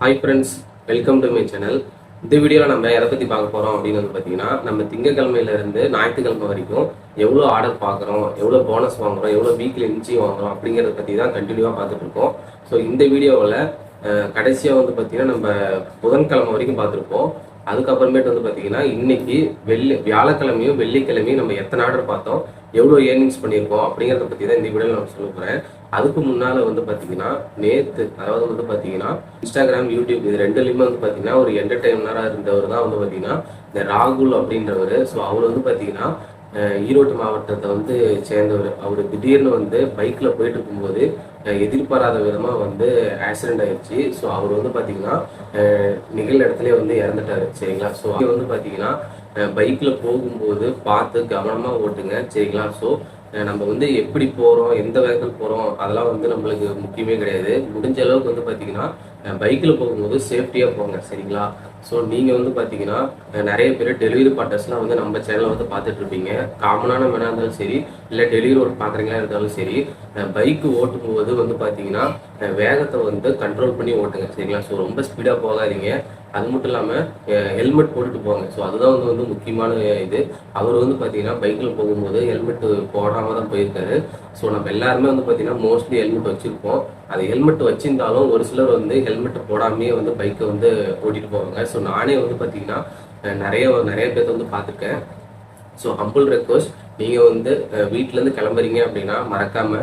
Hi friends welcome to my channel இந்த வீடியோவில் நம்ம எதை பற்றி பார்க்க போகிறோம் அப்படின்னு வந்து பார்த்தீங்கன்னா நம்ம திங்கக்கிழமையிலேருந்து ஞாயிற்றுக்கிழமை வரைக்கும் எவ்வளோ ஆர்டர் பார்க்குறோம் எவ்வளோ போனஸ் வாங்குறோம் எவ்வளோ வீக்லி இன்ச்சி வாங்குறோம் அப்படிங்கிறத பற்றி தான் கண்டினியூவாக பார்த்துட்டு இருக்கோம். ஸோ இந்த வீடியோவில் கடைசியாக வந்து பார்த்தீங்கன்னா நம்ம புதன்கிழமை வரைக்கும் பார்த்துருப்போம். அதுக்கப்புறமேட்டு வந்து பார்த்தீங்கன்னா இன்னைக்கு வெள்ளி வியாழக்கிழமையும் வெள்ளிக்கிழமையும் நம்ம எத்தனை ஆர்டர் பார்த்தோம் எவ்வளோ ஏர்னிங்ஸ் பண்ணியிருக்கோம் அப்படிங்கிறத பற்றி தான் இந்த வீடியோவில் நான் சொல்ல போகிறேன் அதுக்கு முன்னால் வந்து பார்த்தீங்கன்னா நேற்று அதாவது வந்து பார்த்தீங்கன்னா இன்ஸ்டாகிராம் யூடியூப் இது ரெண்டுலையுமே வந்து பார்த்தீங்கன்னா ஒரு என்டர்டைனராக இருந்தவர் தான் வந்து பார்த்தீங்கன்னா இந்த ராகுல் அப்படின்றவர். ஸோ அவர் வந்து பார்த்தீங்கன்னா ஈரோடு மாவட்டத்தை வந்து சேர்ந்தவர். அவர் திடீர்னு வந்து பைக்கில் போயிட்டு இருக்கும்போது எதிர்பாராத விதமாக வந்து ஆக்சிடென்ட் ஆயிடுச்சு ஸோ அவர் வந்து பார்த்தீங்கன்னா அஹ், நிகழ் இடத்துலயே வந்து இறந்துட்டாரு. சரிங்களா? ஸோ அவர் வந்து பார்த்தீங்கன்னா பைக்கில் போகும்போது பார்த்து கவனமாக ஓட்டுங்க. சரிங்களா? ஸோ நம்ம வந்து எப்படி போகிறோம் எந்த வேகத்தில் போகிறோம் அதெல்லாம் வந்து நம்மளுக்கு முக்கியமே கிடையாது. முடிஞ்ச அளவுக்கு வந்து பார்த்தீங்கன்னா பைக்கில் போகும்போது சேஃப்டியாக போங்க சரிங்களா? ஸோ நீங்கள் வந்து பார்த்தீங்கன்னா நிறைய பேர் டெலிவரி பார்ட்னர்ஸ்லாம் வந்து நம்ம சேனலை வந்து பார்த்துட்டு இருப்பீங்க. காமனான வேணா இருந்தாலும் சரி இல்லை டெலிவரி ஒர்க் பார்க்குறீங்களா இருந்தாலும் சரி பைக்கு ஓட்டும் போது வந்து பார்த்தீங்கன்னா வேகத்தை வந்து கண்ட்ரோல் பண்ணி ஓட்டுங்க சரிங்களா? ஸோ ரொம்ப ஸ்பீடாக போகாதீங்க. அது மட்டும் இல்லாமல் ஹெல்மெட் போட்டுட்டு போங்க ஸோ அதுதான் வந்து வந்து முக்கியமான இது. அவர் வந்து பார்த்தீங்கன்னா பைக்கில் போகும்போது ஹெல்மெட் போடாமல் தான் போயிருக்காரு. ஸோ நம்ம எல்லாருமே வந்து பார்த்தீங்கன்னா மோஸ்ட்லி ஹெல்மெட் வச்சுருப்போம். அது ஹெல்மெட் வச்சிருந்தாலும் ஒரு சிலர் வந்து ஹெல்மெட் போடாமையே வந்து பைக்கை வந்து ஓட்டிட்டு போவாங்க. ஸோ நானே வந்து பார்த்தீங்கன்னா நிறைய நிறைய பேர்த்த வந்து பார்த்துருக்கேன் ஸோ ஹம்பிள் ரெக்வஸ்ட் நீங்கள் வந்து வீட்டிலேருந்து கிளம்புறீங்க அப்படின்னா மறக்காம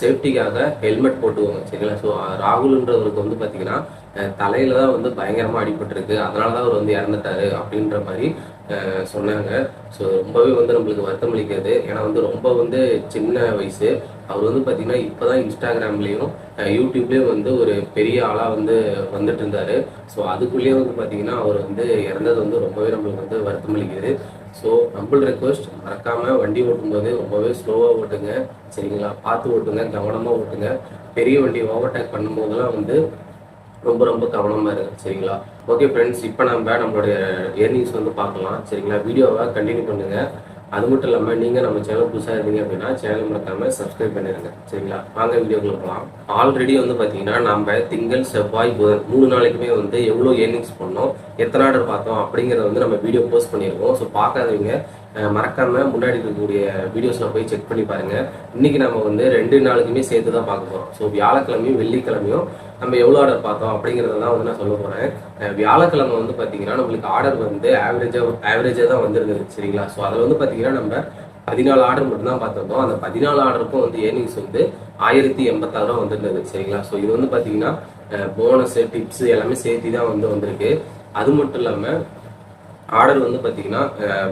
சேஃப்டிக்காக ஹெல்மெட் போட்டுக்கோங்க சரிங்களா? ஸோ ராகுல்ன்றவருக்கு வந்து பார்த்தீங்கன்னா தலையில் தலையில தான் வந்து பயங்கரமாக அடிபட்டிருக்கு. அதனால தான் அவர் வந்து இறந்துட்டாரு அப்படின்ற மாதிரி சொன்னாங்க. ஸோ ரொம்பவே வந்து நம்மளுக்கு வருத்தம் அளிக்கிறது. ஏன்னா வந்து ரொம்ப வந்து சின்ன வயசு. அவர் வந்து பார்த்தீங்கன்னா இப்போ தான் இன்ஸ்டாகிராம்லேயும் யூடியூப்லேயும் வந்து ஒரு பெரிய ஆளாக வந்து வந்துட்டு இருந்தார். ஸோ அதுக்குள்ளேயே வந்து பார்த்தீங்கன்னா அவர் வந்து இறந்தது வந்து ரொம்பவே நம்மளுக்கு வந்து வருத்தம் அளிக்கிறது ஸோ ஹம்பிள் ரெக்வஸ்ட் மறக்காமல் வண்டி ஓட்டும்போது ரொம்பவே ஸ்லோவாக ஓட்டுங்க. சரிங்களா? பார்த்து ஓட்டுங்க கவனமாக ஓட்டுங்க. பெரிய வண்டி ஓவர்டேக் பண்ணும்போதெல்லாம் வந்து ரொம்ப ரொம்ப கவனமாக இருக்கு சரிங்களா? ஓகே ஃப்ரெண்ட்ஸ் இப்போ நம்ம நம்மளுடைய ஏர்னிங்ஸ் வந்து பார்க்கலாம். சரிங்களா? வீடியோவை கண்டினியூ பண்ணுங்கள் அது மட்டும் இல்லாமல் நீங்கள் நம்ம சேனல் புதுசாக இருந்தீங்க அப்படின்னா சேனல் மறக்காமல் சப்ஸ்கிரைப் பண்ணிடுங்க சரிங்களா? வாங்க வீடியோக்குள்ள போகலாம் ஆல்ரெடி வந்து பார்த்தீங்கன்னா நம்ம திங்கள் செவ்வாய் புதன் மூணு நாளைக்குமே வந்து எவ்வளோ ஏர்னிங்ஸ் பண்ணோம் எத்தனை ஆர்டர் பார்த்தோம் அப்படிங்கிறத வந்து நம்ம வீடியோ போஸ்ட் பண்ணியிருக்கோம் ஸோ பார்க்காதவங்க மறக்காமல் மறக்காம முன்னாடி இருக்கக்கூடிய வீடியோஸில் போய் செக் பண்ணி பாருங்கள் இன்னைக்கு நம்ம வந்து ரெண்டு நாளுக்குமே சேர்த்து தான் பார்க்க போகிறோம் ஸோ வியாழக்கிழமையும் வெள்ளிக்கிழமையும் நம்ம எவ்வளோ ஆர்டர் பார்த்தோம் அப்படிங்கிறத தான் வந்து நான் சொல்ல போகிறேன் வியாழக்கிழமை வந்து பார்த்தீங்கன்னா நம்மளுக்கு ஆர்டர் வந்து ஆவரேஜாக ஆவரேஜாக தான் வந்திருந்தது சரிங்களா? ஸோ அதில் வந்து பார்த்தீங்கன்னா நம்ம பதினாலு ஆர்டர் மட்டும் தான் பார்த்துருந்தோம். அந்த பதினாலு ஆர்டருக்கும் வந்து ஏர்னிங்ஸ் வந்து ஆயிரத்தி எண்பத்தாறு ரூபா வந்திருந்தது சரிங்களா? ஸோ இது வந்து பார்த்தீங்கன்னா போனஸு டிப்ஸு எல்லாமே சேர்த்து தான் வந்து வந்திருக்கு. அது மட்டும் இல்லாமல் ஆர்டர் வந்து பார்த்தீங்கன்னா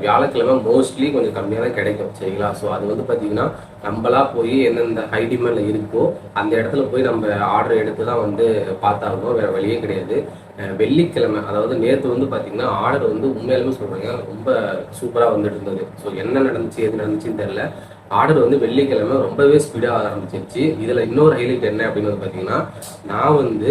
வியாழக்கிழமை மோஸ்ட்லி கொஞ்சம் கம்மியாக தான் கிடைக்கும் சரிங்களா? ஸோ அது வந்து பார்த்தீங்கன்னா நம்மளா போய் எந்தெந்த ஹை டிமாண்டில் இருக்கோ அந்த இடத்துல போய் நம்ம ஆர்டர் எடுத்து தான் வந்து பார்த்தாகணும் வேறு வழியே கிடையாது. வெள்ளிக்கிழமை அதாவது நேற்று வந்து பார்த்தீங்கன்னா ஆர்டர் வந்து உண்மையாலுமே சொல்கிறாங்க ரொம்ப சூப்பராக வந்துட்டு இருந்தது. ஸோ என்ன நடந்துச்சு எது நடந்துச்சுன்னு தெரியல. ஆர்டர் வந்து வெள்ளிக்கிழமை ரொம்பவே ஸ்பீடாக ஆரம்பிச்சிருச்சு. இதில் இன்னொரு ஹைலைட் என்ன அப்படின்னு வந்து பார்த்தீங்கன்னா நான் வந்து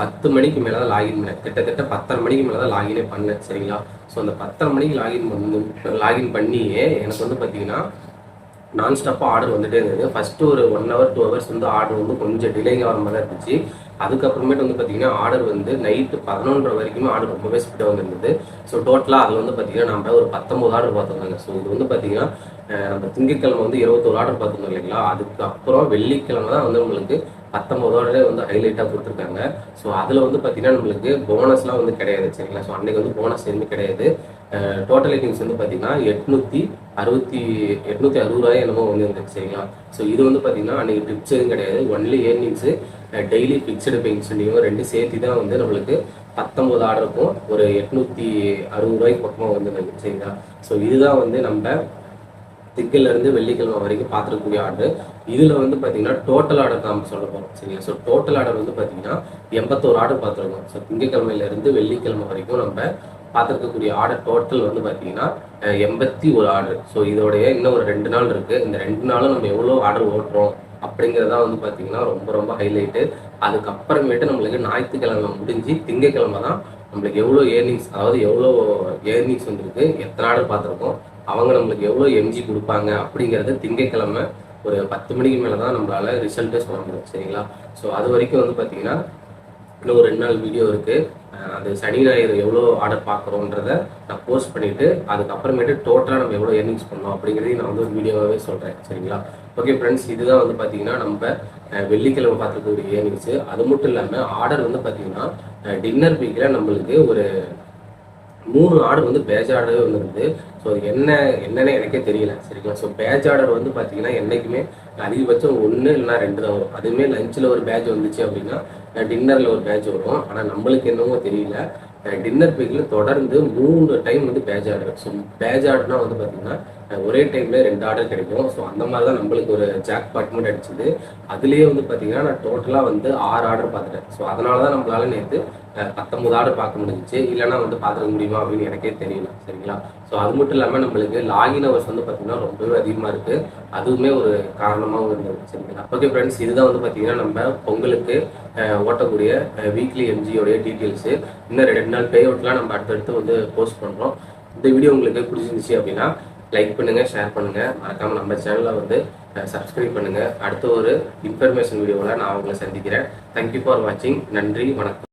பத்து மணிக்கு மேலே தான் லாகின் பண்ணேன். கிட்டத்தட்ட பத்தரை மணிக்கு மேலே தான் லாகினே பண்ணேன் சரிங்களா? ஸோ அந்த பத்தரை மணிக்கு லாகின் பண்ணு லாகின் பண்ணியே எனக்கு வந்து பார்த்தீங்கன்னா நான் ஸ்டாப்பாக ஆர்டர் வந்துட்டே இருந்தது. ஃபஸ்ட்டு ஒரு ஒன் ஹவர் டூ ஹவர்ஸ் வந்து ஆர்டர் வந்து கொஞ்சம் டிலேங்க வர மாதிரி தான் இருந்துச்சு. அதுக்கப்புறமேட்டு வந்து பார்த்தீங்கன்னா ஆர்டர் வந்து நைட்டு பதினொன்றரை வரைக்குமே ஆர்டர் ரொம்பவே ஸ்பீடாக வந்துருந்தது. ஸோ டோட்டலாக அதில் வந்து பார்த்தீங்கன்னா நம்ம ஒரு பத்தொம்பது ஆர்டர் பார்த்துருந்தாங்க. ஸோ இது வந்து பார்த்தீங்கன்னா நம்ம திங்கட்கிழமை வந்து இருபத்தோரு ஆர்டர் பார்த்துருந்தோம் இல்லைங்களா? அதுக்கப்புறம் வெள்ளிக்கிழமை தான் வந்து நம்மளுக்கு பத்தொம்பது ஆர்டரே வந்து ஹைலைட்டாக கொடுத்துருக்காங்க. ஸோ அதில் வந்து பார்த்தீங்கன்னா நம்மளுக்கு போனஸ்லாம் வந்து கிடையாது சரிங்களா? ஸோ அன்னைக்கு வந்து போனஸ் எதுவுமே கிடையாது. டோட்டல் ஏர்னிங்ஸ் வந்து பார்த்தீங்கன்னா எட்நூற்றி அறுபத்தி எட்நூற்றி அறுபது ரூபாய் என்னமோ வந்து இருந்துச்சு சரிங்களா? ஸோ இது வந்து பார்த்தீங்கன்னா அன்னைக்கு டிப்ஸ் எதுவும் கிடையாது. ஒன்லி ஏர்னிங்ஸு டெய்லி ஃபிக்ஸ்டு பென்ஷனையும் ரெண்டு சேர்த்து தான் வந்து நம்மளுக்கு பத்தொம்பது ஆர்டருக்கும் ஒரு எட்நூற்றி அறுபது ரூபாய்க்கு பக்கமாக வந்துருந்தது சரிங்களா? ஸோ இதுதான் வந்து நம்ம திங்கள்ல இருந்து வெள்ளிக்கிழமை வரைக்கும் பார்த்துருக்கக்கூடிய ஆர்டர் இதுல வந்து பாத்தீங்கன்னா டோட்டல் ஆர்டர் தான் சொல்ல போறோம். சரிங்களா ஸோ டோட்டல் ஆர்டர் வந்து பாத்தீங்கன்னா எண்பத்தோரு ஆர்டர் பார்த்துருக்கோம். ஸோ திங்கக்கிழமையில இருந்து வெள்ளிக்கிழமை வரைக்கும் நம்ம பார்த்துருக்கக்கூடிய ஆர்டர் டோட்டல் வந்து பாத்தீங்கன்னா எண்பத்தி ஒரு ஆர்டர் ஸோ இதோடைய இன்னும் ஒரு ரெண்டு நாள் இருக்கு. இந்த ரெண்டு நாளும் நம்ம எவ்வளோ ஆர்டர் ஓட்டுறோம் அப்படிங்கிறதா வந்து பாத்தீங்கன்னா ரொம்ப ரொம்ப ஹைலைட்டு அதுக்கப்புறமேட்டு நம்மளுக்கு ஞாயிற்றுக்கிழமை முடிஞ்சு திங்கக்கிழமை தான் நம்மளுக்கு எவ்வளோ ஏர்னிங்ஸ் அதாவது எவ்வளோ ஏர்னிங்ஸ் வந்திருக்கு எத்தனை ஆர்டர் பார்த்துருக்கோம். அவங்க நம்மளுக்கு எவ்வளோ எம்ஜி கொடுப்பாங்க அப்படிங்கிறது திங்கக்கிழமை ஒரு பத்து மணிக்கு மேலே தான் நம்மளால ரிசல்ட்டே சொல்ல முடியும் சரிங்களா? ஸோ அது வரைக்கும் வந்து பார்த்தீங்கன்னா இன்னும் ஒரு ரெண்டு நாள் வீடியோ இருக்குது அது சனி ஞாயிறு எவ்வளோ ஆர்டர் பார்க்குறோன்றத நான் போஸ்ட் பண்ணிவிட்டு அதுக்கப்புறமேட்டு டோட்டலாக நம்ம எவ்வளோ ஏர்னிங்ஸ் பண்ணோம் அப்படிங்கிறதையும் நான் வந்து ஒரு வீடியோவாகவே சொல்கிறேன் சரிங்களா? ஓகே ஃப்ரெண்ட்ஸ் இதுதான் வந்து பார்த்தீங்கன்னா நம்ம வெள்ளிக்கிழமை பார்த்துருக்கக்கூடிய ஏர்னிங்ஸு அது மட்டும் இல்லாமல் ஆர்டர் வந்து பார்த்தீங்கன்னா டின்னர் வீக்கில் நம்மளுக்கு ஒரு மூணு ஆர்டர் வந்து பேஜ் ஆர்டரே வந்துருந்து ஸோ என்ன என்னன்னு எனக்கே தெரியல. சரிங்களா? ஸோ பேஜ் ஆர்டர் வந்து பார்த்தீங்கன்னா என்றைக்குமே அதிகபட்சம் ஒன்று இல்லைனா ரெண்டு தான் வரும். அதுவுமே லஞ்சில் ஒரு பேட்ச் வந்துச்சு அப்படின்னா டின்னரில் ஒரு பேட்ச் வரும். ஆனால் நம்மளுக்கு என்னமோ தெரியல. டின்னர் பேக்கில் தொடர்ந்து மூணு டைம் வந்து பேஜ் ஆர்டர் ஸோ பேஜ் ஆர்டர்னா வந்து பார்த்தீங்கன்னா ஒரே டைம்ல ரெண்டு ஆர்டர் கிடைக்கும். ஸோ அந்த மாதிரி தான் நம்மளுக்கு ஒரு ஜாக் பாட்மெண்ட் அடிச்சுது. அதுலேயே வந்து பார்த்தீங்கன்னா நான் டோட்டலாக வந்து ஆறு ஆர்டர் பார்த்துட்டேன். ஸோ அதனால தான் நம்மளால நேற்று பத்தொன்பது ஆர்டர் பார்க்க முடிஞ்சிச்சு. இல்லைன்னா வந்து பார்த்துக்க முடியுமா அப்படின்னு எனக்கே தெரியல. சரிங்களா? ஸோ அது மட்டும் இல்லாமல் நம்மளுக்கு லாகின் ஹவர்ஸ் வந்து பார்த்தீங்கன்னா ரொம்பவே அதிகமாக இருக்குது அதுவுமே ஒரு காரணமாகவும் இருந்தது. சரிங்களா? ஓகே ஃப்ரெண்ட்ஸ் இதுதான் வந்து பார்த்தீங்கன்னா நம்ம பொங்கலுக்கு ஓட்டக்கூடிய வீக்லி எம்ஜியோடைய டீட்டெயில்ஸு இன்னும் ரெண்டு நாள் பே அவுட்லாம் நம்ம அடுத்தடுத்து வந்து போஸ்ட் பண்ணுறோம் இந்த வீடியோ உங்களுக்கு பிடிச்சிருந்துச்சு அப்படின்னா லைக் பண்ணுங்கள் ஷேர் பண்ணுங்கள் மறக்காமல் நம்ம சேனலை வந்து சப்ஸ்கிரைப் பண்ணுங்க. அடுத்த ஒரு இன்ஃபர்மேஷன் வீடியோவில் நான் உங்களை சந்திக்கிறேன். தேங்க்யூ ஃபார் வாட்சிங் நன்றி வணக்கம்.